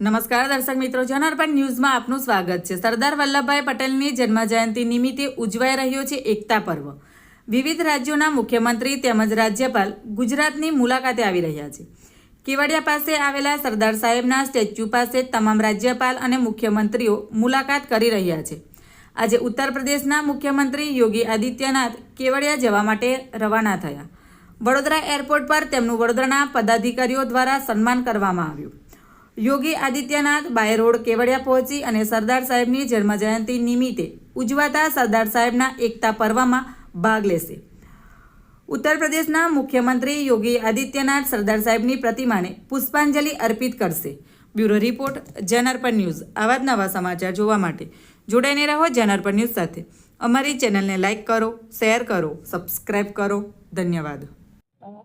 નમસ્કાર દર્શક મિત્રો, જનાર્પણ ન્યૂઝમાં આપનું સ્વાગત છે. સરદાર વલ્લભભાઈ પટેલની જન્મજયંતિ નિમિત્તે ઉજવાઈ રહ્યો છે એકતા પર્વ. વિવિધ રાજ્યોના મુખ્યમંત્રી તેમજ રાજ્યપાલ ગુજરાતની મુલાકાતે આવી રહ્યા છે. કેવડિયા પાસે આવેલા સરદાર સાહેબના સ્ટેચ્યુ પાસે તમામ રાજ્યપાલ અને મુખ્યમંત્રીઓ મુલાકાત કરી રહ્યા છે. આજે ઉત્તર પ્રદેશના મુખ્યમંત્રી યોગી આદિત્યનાથ કેવડિયા જવા માટે રવાના થયા. વડોદરા એરપોર્ટ પર તેમનું વડોદરાના પદાધિકારીઓ દ્વારા સન્માન કરવામાં આવ્યું. યોગી આદિત્યનાથ બાય રોડ કેવડિયા પહોંચી અને સરદાર સાહેબની જન્મજયંતિ નિમિત્તે ઉજવાતા સરદાર સાહેબના એકતા પર્વમાં ભાગ લેશે. ઉત્તર પ્રદેશના મુખ્યમંત્રી યોગી આદિત્યનાથ સરદાર સાહેબની પ્રતિમાને પુષ્પાંજલિ અર્પિત કરશે. Bureau report Janarpan news. આવા જ નવા સમાચાર જોવા માટે જોડાઈને રહો જનઅર્પણ ન્યૂઝ સાથે. અમારી ચેનલને લાઇક કરો, શેર કરો સબસ્ક્રાઈબ કરો. ધન્યવાદ.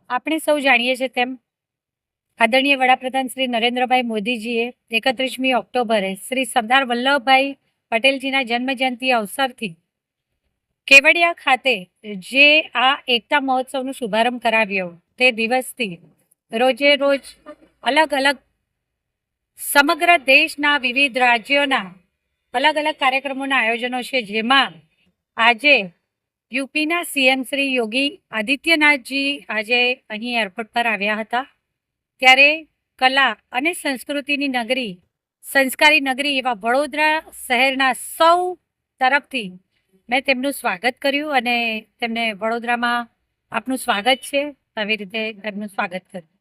આપણે સૌ જાણીએ છીએ તેમ આદરણીય વડાપ્રધાન શ્રી નરેન્દ્રભાઈ મોદીજીએ એકત્રીસમી ઓક્ટોબરે શ્રી સરદાર વલ્લભભાઈ પટેલજીના જન્મજયંતિ અવસરથી કેવડિયા ખાતે જે આ એકતા મહોત્સવનો શુભારંભ કરાવ્યો, તે દિવસથી રોજે રોજ અલગ અલગ સમગ્ર દેશના વિવિધ રાજ્યોના અલગ અલગ કાર્યક્રમોના આયોજનો છે. જેમાં આજે યુપીના સીએમ શ્રી યોગી આદિત્યનાથજી આજે અહીં એરપોર્ટ પર આવ્યા હતા. ત્યારે કલા અને સંસ્કૃતિની નગરી, સંસ્કારી નગરી એવા વડોદરા શહેરના સૌ તરફથી મેં તેમનું સ્વાગત કર્યું અને તેમને વડોદરામાં આપનું સ્વાગત છે. આવી રીતે તેમનું સ્વાગત કર્યું.